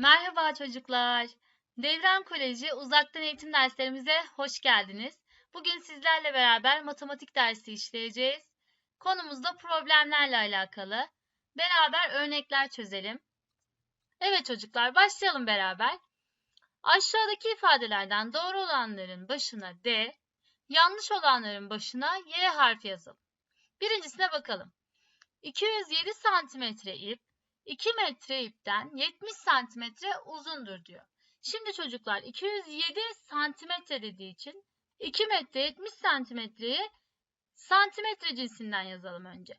Merhaba çocuklar. Devran Koleji uzaktan eğitim derslerimize hoş geldiniz. Bugün sizlerle beraber matematik dersi işleyeceğiz. Konumuz da problemlerle alakalı. Beraber örnekler çözelim. Evet çocuklar başlayalım beraber. Aşağıdaki ifadelerden doğru olanların başına D, yanlış olanların başına Y harfi yazalım. Birincisine bakalım. 207 santimetre ip 2 metre ipten 70 santimetre uzundur diyor. Şimdi çocuklar 207 santimetre dediği için 2 metre 70 santimetreyi santimetre cinsinden yazalım önce.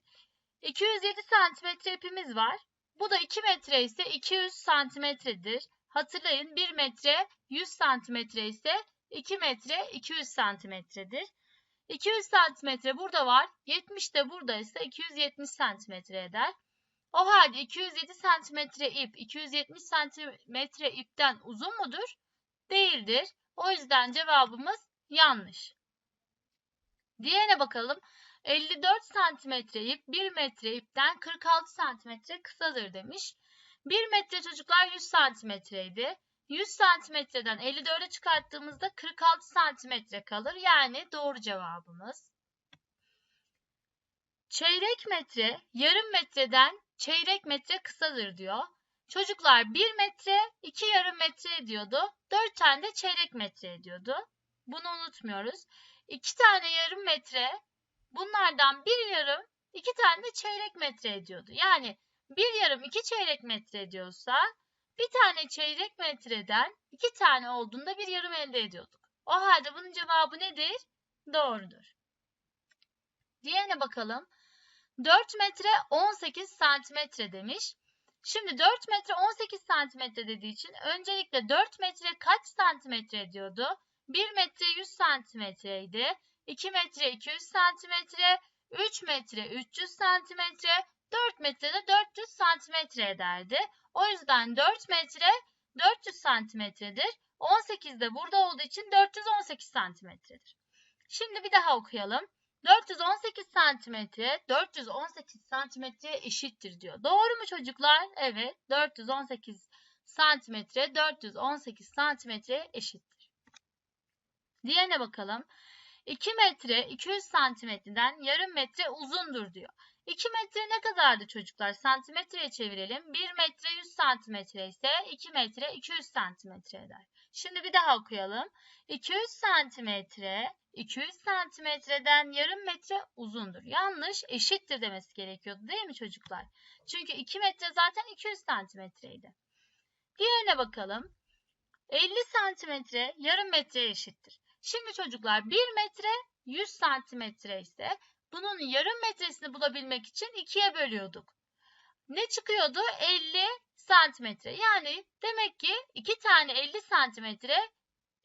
207 santimetre ipimiz var. Bu da 2 metre ise 200 santimetredir. Hatırlayın 1 metre 100 santimetre ise 2 metre 200 santimetredir. 200 santimetre burada var. 70 de burada ise 270 santimetre eder. O halde 207 santimetre ip 270 santimetre ipten uzun mudur? Değildir. O yüzden cevabımız yanlış. Diğerine bakalım. 54 santimetre ip 1 metre ipten 46 santimetre kısadır demiş. 1 metre çocuklar 100 santimetreydi. 100 santimetreden 54'e çıkarttığımızda 46 santimetre kalır. Yani doğru cevabımız. Çeyrek metre yarım metreden çeyrek metre kısadır diyor. Çocuklar 1 metre 2 yarım metre ediyordu. 4 tane de çeyrek metre ediyordu. Bunu unutmuyoruz. 2 tane yarım metre bunlardan bir yarım 2 tane de çeyrek metre ediyordu. Yani bir yarım 2 çeyrek metre ediyorsa bir tane çeyrek metreden 2 tane olduğunda bir yarım elde ediyorduk. O halde bunun cevabı nedir? Doğrudur. Diğerine bakalım. 4 metre 18 santimetre demiş. Şimdi 4 metre 18 santimetre dediği için öncelikle 4 metre kaç santimetre ediyordu? 1 metre 100 santimetreydi. 2 metre 200 santimetre, 3 metre 300 santimetre, 4 metre de 400 santimetre ederdi. O yüzden 4 metre 400 santimetredir. 18 de burada olduğu için 418 santimetredir. Şimdi bir daha okuyalım. 418 santimetre 418 santimetreye eşittir diyor. Doğru mu çocuklar? Evet. 418 santimetre 418 santimetreye eşittir. Diğerine bakalım. 2 metre 200 santimetreden yarım metre uzundur diyor. 2 metre ne kadardı çocuklar? Santimetreye çevirelim. 1 metre 100 santimetre ise 2 metre 200 santimetre eder. Şimdi bir daha okuyalım. 200 santimetre 200 santimetreden yarım metre uzundur. Yanlış eşittir demesi gerekiyordu değil mi çocuklar? Çünkü 2 metre zaten 200 santimetreydi. Diğerine bakalım. 50 santimetre yarım metreye eşittir. Şimdi çocuklar 1 metre 100 santimetre ise bunun yarım metresini bulabilmek için 2'ye bölüyorduk. Ne çıkıyordu? 50 santimetre. Yani demek ki 2 tane 50 santimetre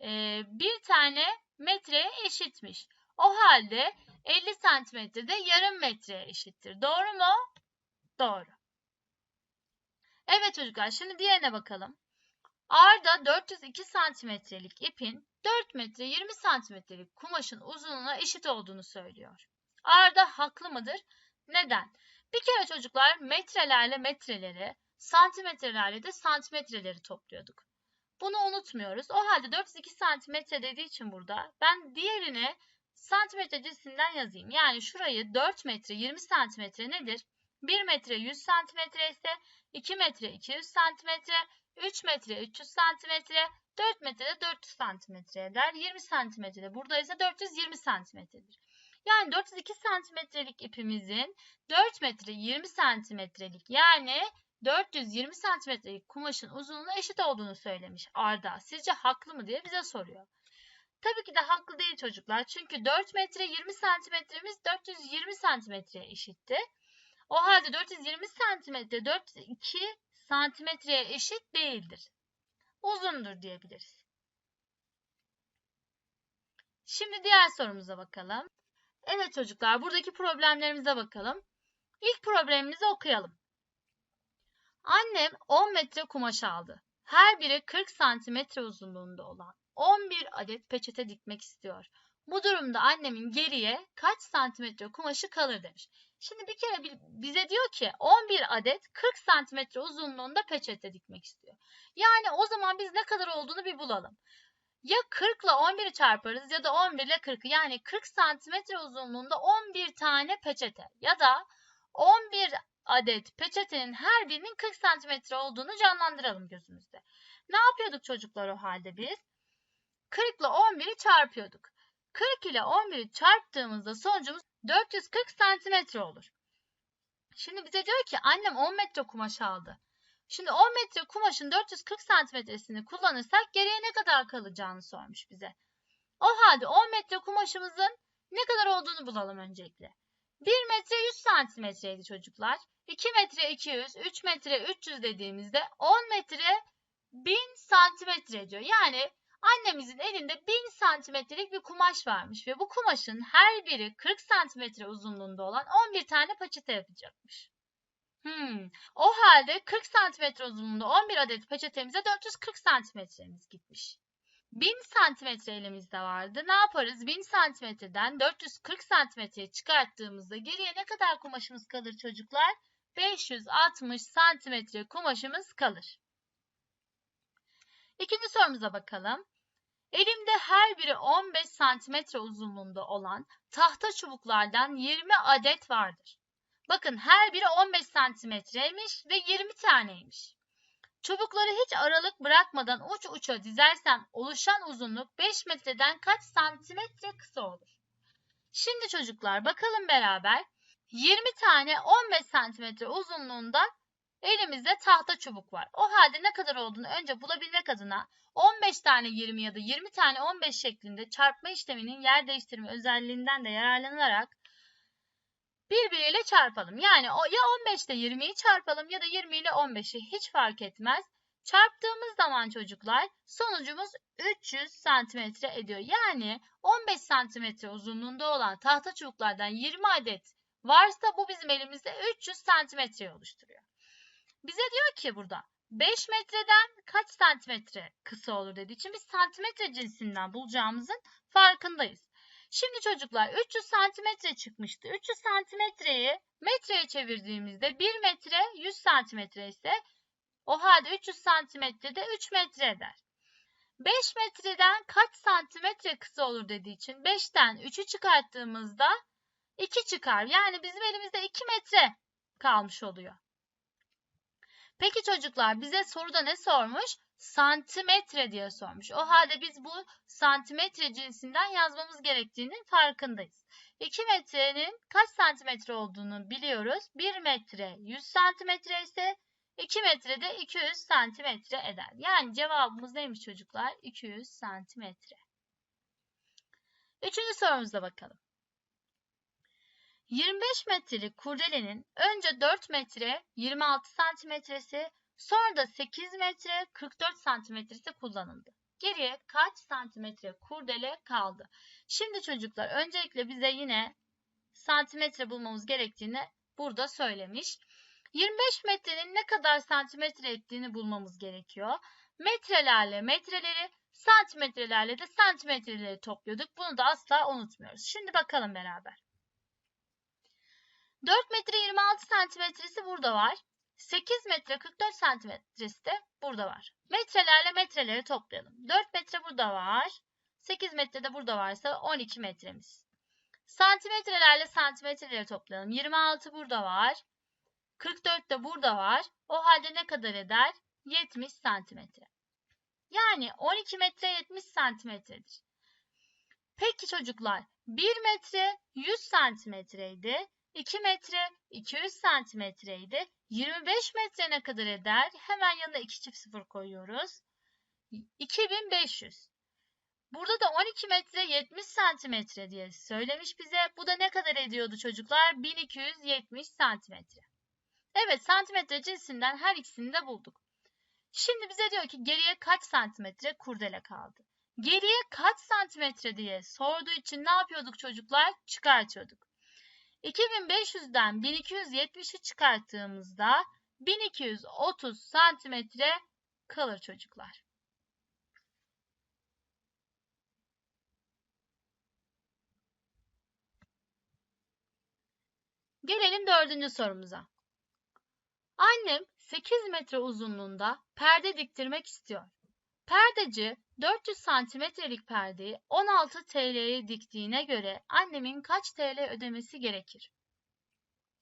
e, bir tane metreye eşitmiş. O halde 50 santimetre de yarım metreye eşittir. Doğru mu? Doğru. Evet çocuklar şimdi diğerine bakalım. Arda 402 santimetrelik ipin 4 metre 20 santimetrelik kumaşın uzunluğuna eşit olduğunu söylüyor. Arda haklı mıdır? Neden? Bir kere çocuklar metrelerle metreleri, santimetrelerle de santimetreleri topluyorduk. Bunu unutmuyoruz. O halde 402 santimetre dediği için burada ben diğerini santimetre cinsinden yazayım. Yani şurayı 4 metre 20 santimetre nedir? 1 metre 100 santimetre ise 2 metre 200 santimetre, 3 metre 300 santimetre, 4 metre de 400 santimetre eder. 20 santimetre de burada ise 420 santimetredir. Yani 402 santimetrelik ipimizin 4 metre 20 santimetrelik yani 420 santimetrelik kumaşın uzunluğuna eşit olduğunu söylemiş Arda. Sizce haklı mı diye bize soruyor. Tabii ki de haklı değil çocuklar. Çünkü 4 metre 20 santimetremiz 420 santimetreye eşitti. O halde 420 santimetre 402 santimetreye eşit değildir. Uzundur diyebiliriz. Şimdi diğer sorumuza bakalım. Evet çocuklar buradaki problemlerimize bakalım. İlk problemimizi okuyalım. Annem 10 metre kumaş aldı. Her biri 40 santimetre uzunluğunda olan 11 adet peçete dikmek istiyor. Bu durumda annemin geriye kaç santimetre kumaşı kalır demiş. Şimdi bir kere bize diyor ki 11 adet 40 santimetre uzunluğunda peçete dikmek istiyor. Yani o zaman biz ne kadar olduğunu bir bulalım. Ya 40 ile 11'i çarparız ya da 11 ile 40'ı yani 40 santimetre uzunluğunda 11 tane peçete ya da 11 adet peçetenin her birinin 40 santimetre olduğunu canlandıralım gözümüzde. Ne yapıyorduk çocuklar o halde biz? 40 ile 11'i çarpıyorduk. 40 ile 11'i çarptığımızda sonucumuz 440 santimetre olur. Şimdi bize diyor ki annem 10 metre kumaş aldı. Şimdi 10 metre kumaşın 440 santimetresini kullanırsak geriye ne kadar kalacağını sormuş bize. O halde 10 metre kumaşımızın ne kadar olduğunu bulalım öncelikle. 1 metre 100 santimetreydi çocuklar. 2 metre 200, 3 metre 300 dediğimizde 10 metre 1000 santimetre diyor. Yani annemizin elinde 1000 santimetrelik bir kumaş varmış ve bu kumaşın her biri 40 santimetre uzunluğunda olan 11 tane peçete yapacakmış. Hmm. O halde 40 santimetre uzunluğunda 11 adet peçetemize 440 santimetremiz gitmiş. 1000 santimetre elimizde vardı. Ne yaparız? 1000 santimetreden 440 santimetreye çıkarttığımızda geriye ne kadar kumaşımız kalır çocuklar? 560 santimetre kumaşımız kalır. İkinci sorumuza bakalım. Elimde her biri 15 santimetre uzunluğunda olan tahta çubuklardan 20 adet vardır. Bakın her biri 15 santimetreymiş ve 20 taneymiş. Çubukları hiç aralık bırakmadan uç uça dizersem oluşan uzunluk 5 metreden kaç santimetre kısa olur? Şimdi çocuklar bakalım beraber. 20 tane 15 santimetre uzunluğunda elimizde tahta çubuk var. O halde ne kadar olduğunu önce bulabilmek adına 15 tane 20 ya da 20 tane 15 şeklinde çarpma işleminin yer değiştirme özelliğinden de yararlanarak birbiriyle çarpalım. Yani ya 15 ile 20'yi çarpalım ya da 20 ile 15'i hiç fark etmez. Çarptığımız zaman çocuklar sonucumuz 300 santimetre ediyor. Yani 15 santimetre uzunluğunda olan tahta çubuklardan 20 adet varsa bu bizim elimizde 300 santimetreyi oluşturuyor. Bize diyor ki burada 5 metreden kaç santimetre kısa olur dediği için biz santimetre cinsinden bulacağımızın farkındayız. Şimdi çocuklar 300 santimetre çıkmıştı. 300 santimetreyi metreye çevirdiğimizde 1 metre 100 santimetre ise o halde 300 santimetrede 3 metre eder. 5 metreden kaç santimetre kısa olur dediği için 5'ten 3'ü çıkarttığımızda 2 çıkar. Yani bizim elimizde 2 metre kalmış oluyor. Peki çocuklar bize soruda ne sormuş? Santimetre diye sormuş. O halde biz bu santimetre cinsinden yazmamız gerektiğinin farkındayız. 2 metrenin kaç santimetre olduğunu biliyoruz. 1 metre 100 santimetre ise 2 metrede 200 santimetre eder. Yani cevabımız neymiş çocuklar? 200 santimetre. Üçüncü sorumuza bakalım. 25 metrelik kurdelenin önce 4 metre 26 santimetresi sonra da 8 metre 44 santimetresi kullanıldı. Geriye kaç santimetre kurdele kaldı? Şimdi çocuklar öncelikle bize yine santimetre bulmamız gerektiğini burada söylemiş. 25 metrenin ne kadar santimetre ettiğini bulmamız gerekiyor. Metrelerle metreleri, santimetrelerle de santimetreleri topluyorduk. Bunu da asla unutmuyoruz. Şimdi bakalım beraber. 4 metre 26 santimetresi burada var. 8 metre 44 santimetresi de burada var. Metrelerle metreleri toplayalım. 4 metre burada var. 8 metre de burada varsa 12 metremiz. Santimetrelerle santimetreleri toplayalım. 26 burada var. 44 de burada var. O halde ne kadar eder? 70 santimetre. Yani 12 metre 70 santimetredir. Peki çocuklar 1 metre 100 santimetreydi. 2 metre 200 santimetreydi. 25 metre ne kadar eder? Hemen yanına 2 çift sıfır koyuyoruz. 2500. Burada da 12 metre 70 santimetre diye söylemiş bize. Bu da ne kadar ediyordu çocuklar? 1270 santimetre. Evet santimetre cinsinden her ikisini de bulduk. Şimdi bize diyor ki geriye kaç santimetre kurdele kaldı? Geriye kaç santimetre diye sorduğu için ne yapıyorduk çocuklar? Çıkartıyorduk. 2500'den 1270'i çıkarttığımızda 1230 santimetre kalır çocuklar. Gelelim dördüncü sorumuza. Annem 8 metre uzunluğunda perde diktirmek istiyor. Perdeci 400 santimetrelik perdeyi 16 TL'ye diktiğine göre annemin kaç TL ödemesi gerekir?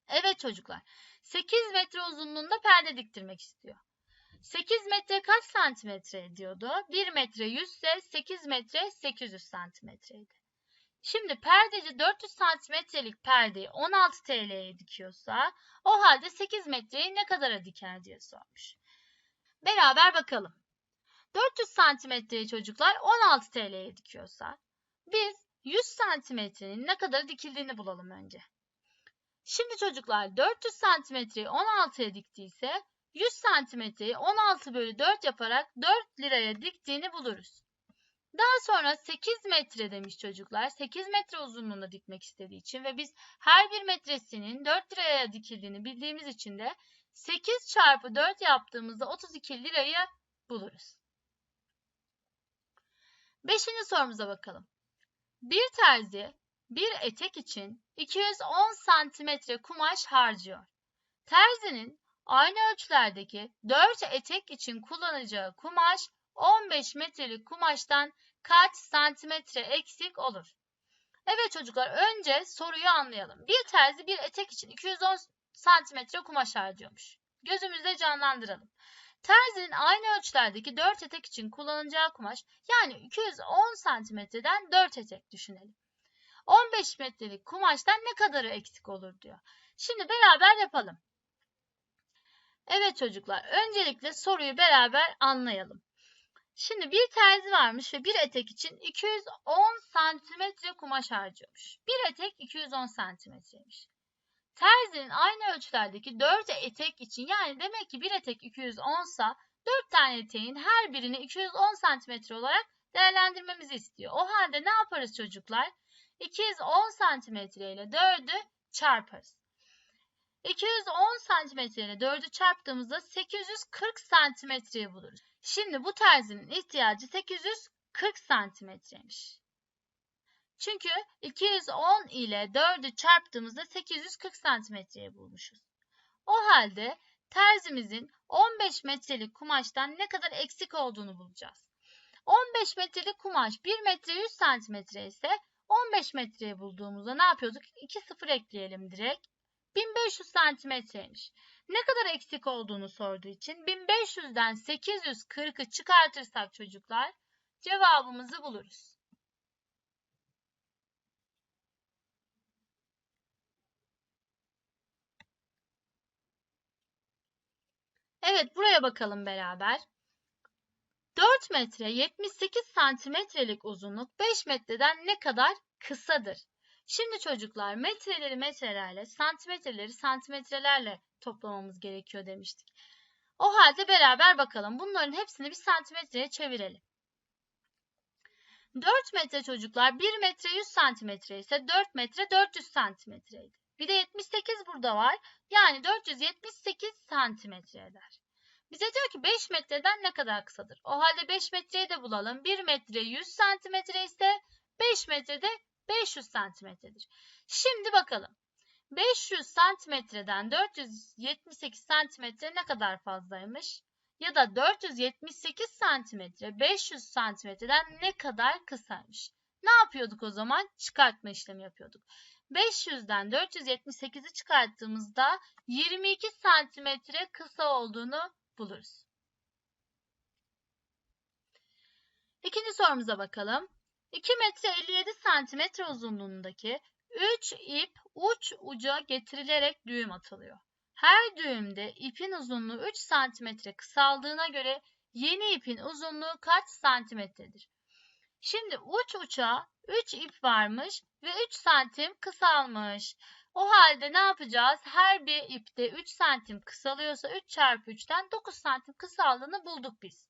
Evet çocuklar, 8 metre uzunluğunda perde diktirmek istiyor. 8 metre kaç santimetre ediyordu? 1 metre 100 ise 8 metre 800 santimetreydi. Şimdi perdeci 400 santimetrelik perdeyi 16 TL'ye dikiyorsa o halde 8 metreyi ne kadara diker diye sormuş. Beraber bakalım. 400 santimetreyi çocuklar 16 TL'ye dikiyorsa biz 100 santimetrenin ne kadar dikildiğini bulalım önce. Şimdi çocuklar 400 santimetreyi 16'ya diktiyse 100 santimetreyi 16 bölü 4 yaparak 4 liraya diktiğini buluruz. Daha sonra 8 metre demiş çocuklar. 8 metre uzunluğunda dikmek istediği için ve biz her bir metresinin 4 liraya dikildiğini bildiğimiz için de 8 çarpı 4 yaptığımızda 32 lirayı buluruz. Beşinci sorumuza bakalım. Bir terzi bir etek için 210 santimetre kumaş harcıyor. Terzinin aynı ölçülerdeki 4 etek için kullanacağı kumaş 15 metrelik kumaştan kaç santimetre eksik olur? Evet çocuklar önce soruyu anlayalım. Bir terzi bir etek için 210 santimetre kumaş harcıyormuş. Gözümüzde canlandıralım. Terzinin aynı ölçülerdeki 4 etek için kullanacağı kumaş yani 210 santimetreden 4 etek düşünelim. 15 metrelik kumaştan ne kadarı eksik olur diyor. Şimdi beraber yapalım. Evet çocuklar öncelikle soruyu beraber anlayalım. Şimdi bir terzi varmış ve bir etek için 210 santimetre kumaş harcıyormuş. Bir etek 210 santimetreymiş. Terzinin aynı ölçülerdeki 4 etek için yani demek ki bir etek 210 sa 4 tane eteğin her birini 210 santimetre olarak değerlendirmemizi istiyor. O halde ne yaparız çocuklar? 210 santimetre ile 4'ü çarparız. 210 santimetre ile 4'ü çarptığımızda 840 santimetreyi buluruz. Şimdi bu terzinin ihtiyacı 840 santimetreymiş. Çünkü 210 ile 4'ü çarptığımızda 840 santimetreyi bulmuşuz. O halde terzimizin 15 metrelik kumaştan ne kadar eksik olduğunu bulacağız. 15 metrelik kumaş 1 metre 100 santimetre ise 15 metreyi bulduğumuzda ne yapıyorduk? 2 sıfır ekleyelim direkt. 1500 santimetreymiş. Ne kadar eksik olduğunu sorduğu için 1500'den 840'ı çıkartırsak çocuklar cevabımızı buluruz. Evet buraya bakalım beraber. 4 metre 78 santimetrelik uzunluk 5 metreden ne kadar kısadır? Şimdi çocuklar metreleri metrelerle, santimetreleri santimetrelerle toplamamız gerekiyor demiştik. O halde beraber bakalım. Bunların hepsini bir santimetreye çevirelim. 4 metre çocuklar 1 metre 100 santimetre ise 4 metre 400 santimetreydi. Bir de 78 burada var. Yani 478 santimetre eder. Bize diyor ki 5 metreden ne kadar kısadır? O halde 5 metreyi de bulalım. 1 metre 100 santimetre ise 5 metrede 500 santimetredir. Şimdi bakalım. 500 santimetreden 478 santimetre ne kadar fazlaymış? Ya da 478 santimetre 500 santimetreden ne kadar kısaymış? Ne yapıyorduk o zaman? Çıkartma işlemi yapıyorduk. 500'den 478'i çıkarttığımızda 22 santimetre kısa olduğunu buluruz. İkinci sorumuza bakalım. 2 metre 57 santimetre uzunluğundaki 3 ip uç uca getirilerek düğüm atılıyor. Her düğümde ipin uzunluğu 3 santimetre kısaldığına göre yeni ipin uzunluğu kaç santimetredir? Şimdi uç uça 3 ip varmış ve 3 santim kısalmış. O halde ne yapacağız? Her bir ipte 3 santim kısalıyorsa 3 çarpı 3'ten 9 santim kısaldığını bulduk biz.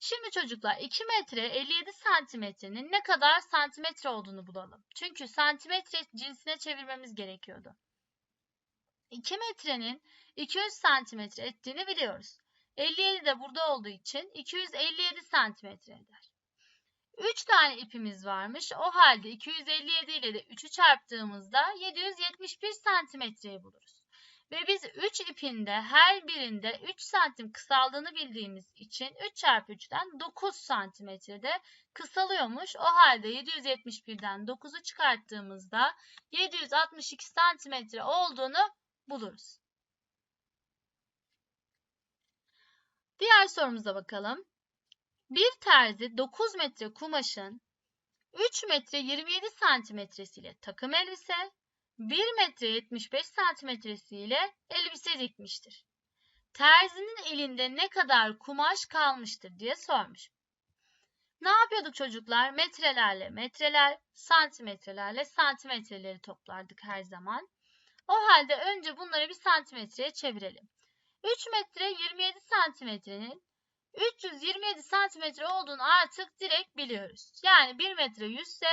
Şimdi çocuklar 2 metre 57 santimetrenin ne kadar santimetre olduğunu bulalım. Çünkü santimetre cinsine çevirmemiz gerekiyordu. 2 metrenin 200 santimetre ettiğini biliyoruz. 57 de burada olduğu için 257 santimetre eder. 3 tane ipimiz varmış. O halde 257 ile de 3'ü çarptığımızda 771 santimetreyi buluruz. Ve biz 3 ipinde her birinde 3 santim kısaldığını bildiğimiz için 3 çarpı 3'ten 9 santimetrede kısalıyormuş. O halde 771'den 9'u çıkarttığımızda 762 santimetre olduğunu buluruz. Diğer sorumuza bakalım. Bir terzi 9 metre kumaşın 3 metre 27 santimetresiyle takım elbise, 1 metre 75 santimetresiyle elbise dikmiştir. Terzinin elinde ne kadar kumaş kalmıştır diye sormuş. Ne yapıyorduk çocuklar? Metrelerle metreler, santimetrelerle santimetreleri toplardık her zaman. O halde önce bunları bir santimetreye çevirelim. 3 metre 27 santimetrenin 327 santimetre olduğunu artık direkt biliyoruz. Yani 1 metre 100 ise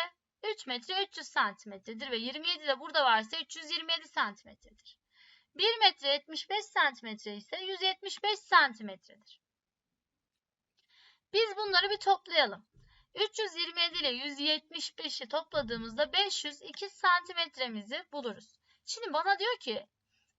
3 metre 300 santimetredir ve 27 de burada varsa 327 santimetredir. 1 metre 75 santimetre ise 175 santimetredir. Biz bunları bir toplayalım. 327 ile 175'i topladığımızda 502 santimetremizi buluruz. Şimdi bana diyor ki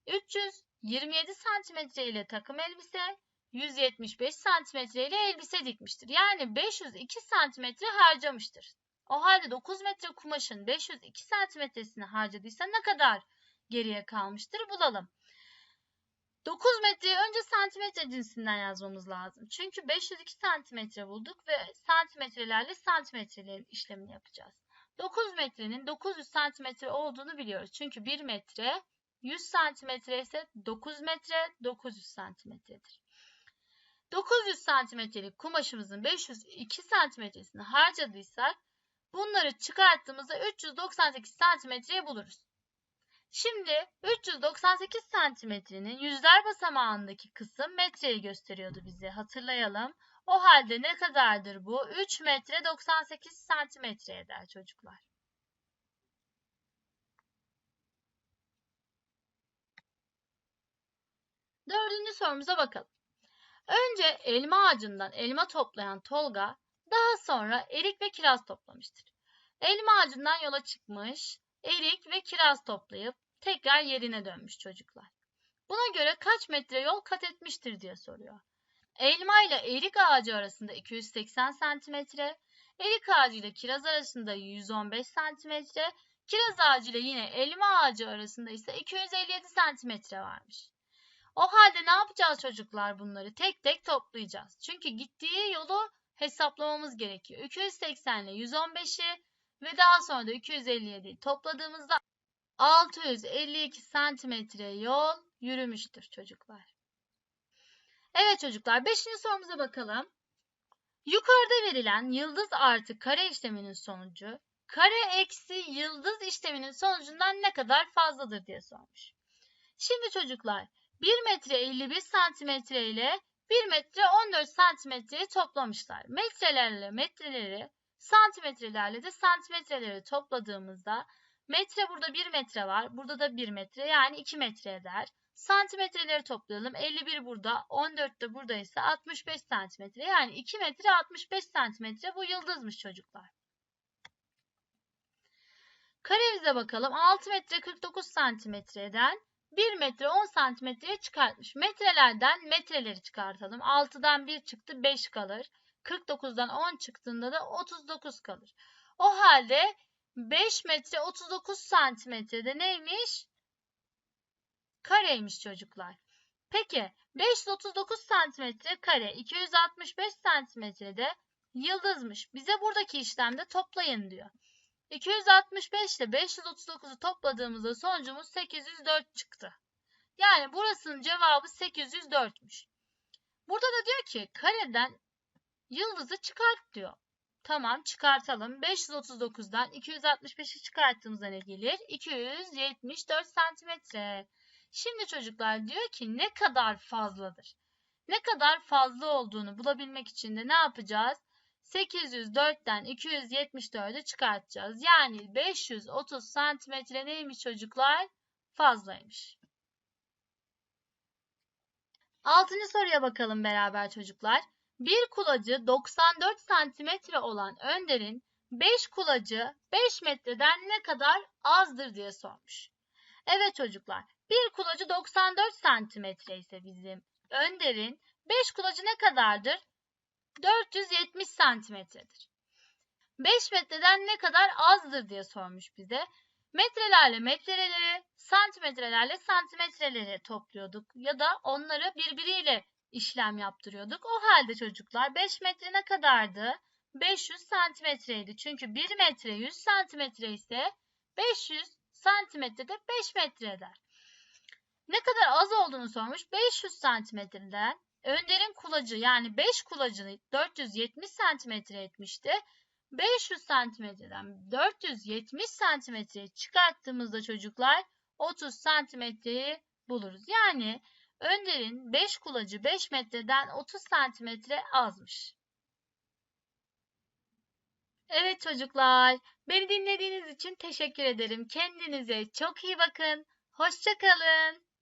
327 santimetre ile takım elbise, 175 santimetre ile elbise dikmiştir. Yani 502 santimetre harcamıştır. O halde 9 metre kumaşın 502 santimetresini harcadıysa ne kadar geriye kalmıştır bulalım. 9 metreyi önce santimetre cinsinden yazmamız lazım. Çünkü 502 santimetre bulduk ve santimetrelerle santimetrelerin işlemini yapacağız. 9 metrenin 900 santimetre olduğunu biliyoruz. Çünkü 1 metre 100 santimetre ise 9 metre 900 santimetredir. 900 santimetrelik kumaşımızın 502 santimetresini harcadıysak bunları çıkarttığımızda 398 santimetreyi buluruz. Şimdi 398 santimetrenin yüzler basamağındaki kısım metreyi gösteriyordu bize hatırlayalım. O halde ne kadardır bu? 3 metre 98 santimetre eder çocuklar. Dördüncü sorumuza bakalım. Önce elma ağacından elma toplayan Tolga daha sonra erik ve kiraz toplamıştır. Elma ağacından yola çıkmış, erik ve kiraz toplayıp tekrar yerine dönmüş çocuklar. Buna göre kaç metre yol kat etmiştir diye soruyor. Elma ile erik ağacı arasında 280 santimetre, erik ağacı ile kiraz arasında 115 santimetre, kiraz ağacı ile yine elma ağacı arasında ise 257 santimetre varmış. O halde ne yapacağız çocuklar bunları? Tek tek toplayacağız. Çünkü gittiği yolu hesaplamamız gerekiyor. 280 ile 115'i ve daha sonra da 257'yi topladığımızda 652 santimetre yol yürümüştür çocuklar. Evet çocuklar 5. sorumuza bakalım. Yukarıda verilen yıldız artı kare işleminin sonucu kare eksi yıldız işleminin sonucundan ne kadar fazladır diye sormuş. Şimdi çocuklar 1 metre 51 santimetre ile 1 metre 14 santimetreyi toplamışlar. Metrelerle metreleri, santimetrelerle de santimetreleri topladığımızda metre burada 1 metre var. Burada da 1 metre yani 2 metre eder. Santimetreleri toplayalım. 51 burada, 14 de burada ise 65 santimetre. Yani 2 metre 65 santimetre bu yıldızmış çocuklar. Karemize bakalım. 6 metre 49 santimetreden 1 metre 10 santimetreye çıkartmış. Metrelerden metreleri çıkartalım. 6'dan 1 çıktı 5 kalır. 49'dan 10 çıktığında da 39 kalır. O halde 5 metre 39 santimetrede neymiş? Kareymiş çocuklar. Peki 539 santimetre kare 265 santimetrede yıldızmış. Bize buradaki işlemde toplayın diyor. 265 ile 539'u topladığımızda sonucumuz 804 çıktı. Yani burasının cevabı 804'müş. Burada da diyor ki kareden yıldızı çıkart diyor. Tamam çıkartalım. 539'dan 265'i çıkarttığımızda ne gelir? 274 santimetre. Şimdi çocuklar diyor ki ne kadar fazladır? Ne kadar fazla olduğunu bulabilmek için de ne yapacağız? 804'ten 274'ü çıkartacağız. Yani 530 santimetre neymiş çocuklar? Fazlaymış. Altıncı soruya bakalım beraber çocuklar. Bir kulacı 94 santimetre olan Önder'in 5 kulacı 5 metreden ne kadar azdır diye sormuş. Evet çocuklar, bir kulacı 94 santimetre ise bizim Önder'in 5 kulacı ne kadardır? 470 santimetredir. 5 metreden ne kadar azdır diye sormuş bize. Metrelerle metreleri, santimetrelerle santimetreleri topluyorduk ya da onları birbiriyle işlem yaptırıyorduk. O halde çocuklar 5 metre ne kadardı? 500 santimetreydi. Çünkü 1 metre 100 santimetre ise 500 santimetre de 5 metre eder. Ne kadar az olduğunu sormuş. 500 santimetreden Önder'in kulacı yani 5 kulacını 470 santimetre etmişti. 500 santimetreden 470 santimetreye çıkarttığımızda çocuklar 30 santimetreyi buluruz. Yani Önder'in 5 kulacı 5 metreden 30 santimetre azmış. Evet çocuklar, beni dinlediğiniz için teşekkür ederim. Kendinize çok iyi bakın. Hoşçakalın.